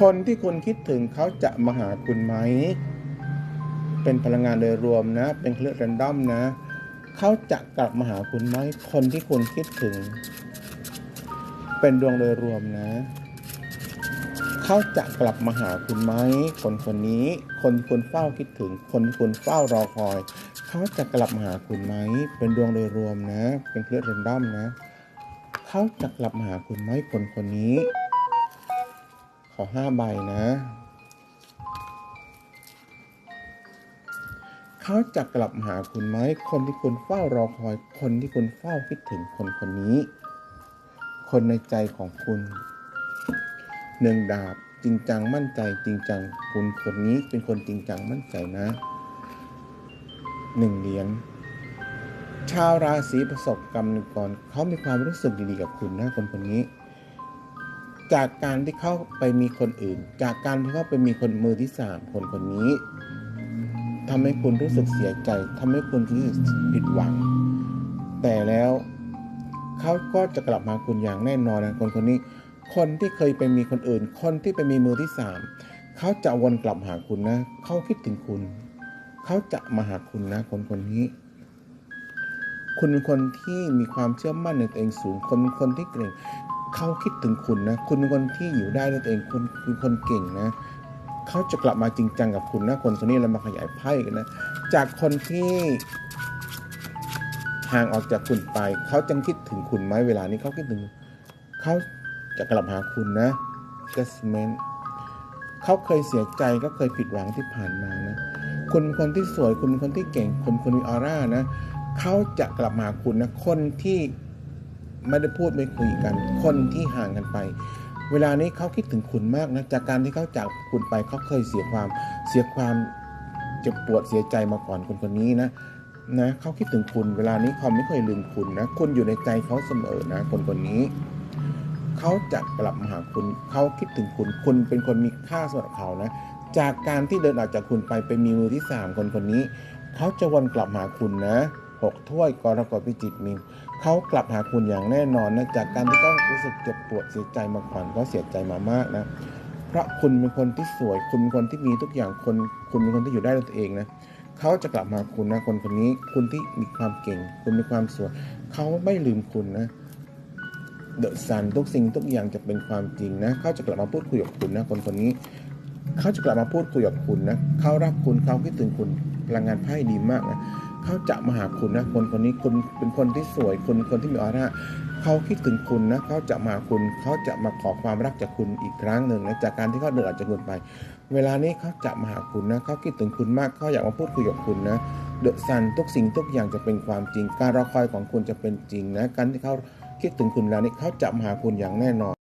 คนที่คุณคิดถึงเขาจะมาหาคุณไหม เป็นพลังงานโดยรวมนะ เป็นเครื่องแรนดอมนะ เขาจะกลับมาหาคุณไหม คนที่คุณคิดถึง เป็นดวงโดยรวมนะ เขาจะกลับมาหาคุณไหม คนคนนี้ คนที่คุณเฝ้าคิดถึง คนที่คุณเฝ้ารอคอย เขาจะกลับมาหาคุณไหม เป็นดวงโดยรวมนะ เป็นเครื่องแรนดอมนะ เขาจะกลับมาหาคุณไหม คนคนนี้ อห้าใบนะ เขาจะกลับมาหาคุณไหม คนที่คุณเฝ้ารอคอย คนที่คุณเฝ้าคิดถึงคนคนนี้ คนในใจของคุณหนึ่งดาบจริงจังมั่นใจจริงจังคุณคนนี้เป็นคนจริงจังมั่นใจนะหนึ่งเหรียญชาวราศีประสบกรรมก่อนเขามีความรู้สึกดีๆกับคุณนะคนคนนี้ จากการที่เขาไปมีคนอื่น จากการที่เขาไปมีคนมือที่สามคนคนนี้ทำให้คุณรู้สึกเสียใจทำให้คุณรู้สึกผิดหวัง แต่แล้วเขาก็จะกลับมาคุณอย่างแน่นอนนะคนคนนี้ คนที่เคยไปมีคนอื่น คนที่ไปมีมือที่สามเขาจะวนกลับหาคุณนะเขาคิดถึงคุณเขาจะมาหาคุณนะคนคนนี้ คุณเป็นคนที่มีความเชื่อมั่นในตัวเองสูง คนเป็นคนที่เก่ง เขาคิดถึงคุณนะ คุณเป็นคนที่อยู่ได้ด้วยตัวเองคุณคือคนเก่งนะเขาจะกลับมาจริงจังกับคุณนะคนคนนี้เรามาขยายไพ่กันนะ จากคนที่ห่างออกจากคุณไป เขาจังคิดถึงคุณไหมเวลานี้เขาคิดถึงเขาจะกลับหาคุณนะ judgment เขาเคยเสียใจก็เคยผิดหวังที่ผ่านมานะ คุณเป็นคนที่สวยคุณเป็นคนที่เก่งคนคนมีออร่านะ เขาจะกลับมาคุณนะ คนที่ ไม่ได้พูดไม่คุยกัน คนที่ห่างกันไป เวลานี้เขาคิดถึงคุณมากนะจากการที่เขาจากคุณไปเขาเคยเสียความเสียความเจ็บปวดเสียใจมาก่อนคนคนนี้นะนะเขาคิดถึงคุณ เวลานี้เขาไม่เคยลืมคุณนะคุณอยู่ในใจเขาเสมอนะคนคนนี้เขาจะกลับมาหาคุณเขาคิดถึงคุณ คุณเป็นคนมีค่าสำหรับเขานะจากการที่เดินออกจากคุณไปไปมีมือที่สามคนคนนี้เขาจะวนกลับมาหาคุณนะ หกถ้วยกรกฎพิจิตมีเขากลับหาคุณอย่างแน่นอนนะจากการที่ต้องรู้สึกเจ็บปวดเสียใจมาก่อนเขาเสียใจมามากนะเพราะคุณเป็นคนที่สวย คุณเป็นคนที่มีทุกอย่างคนคุณเป็นคนที่อยู่ได้ด้วยตัวเองนะเขาจะกลับมาหาคุณนะคนคนนี้คุณที่มีความเก่ง คุณมีความสวยเขาไม่ลืมคุณนะเดอะซันทุกสิ่งทุกอย่างจะเป็นความจริงนะเขาจะกลับมาพูดคุยกับคุณนะคนคนนี้เขาจะกลับมาพูดคุยกับคุณนะเขารักคุณเขาคิดถึงคุณพลังงานไพ่ดีมากนะ เขาจะมาหาคุณนะคนคนนี้คุณเป็นคนที่สวยคุณเป็นคนที่มีออร่าเขาคิดถึงคุณนะเขาจะมาหาคุณเขาจะมาขอความรักจากคุณอีกครั้งหนึ่งนะจากการที่เขาเดินออกจากคุณไป เวลานี้เขาจะมาหาคุณนะเขาคิดถึงคุณมากเขาอยากมาพูดคุยกับคุณนะเดอะซันทุกสิ่งทุกอย่างจะเป็นความจริง การรอคอยของคุณจะเป็นจริงนะการที่เขาคิดถึงคุณแล้วนี่เขาจะมาหาคุณอย่างแน่นอน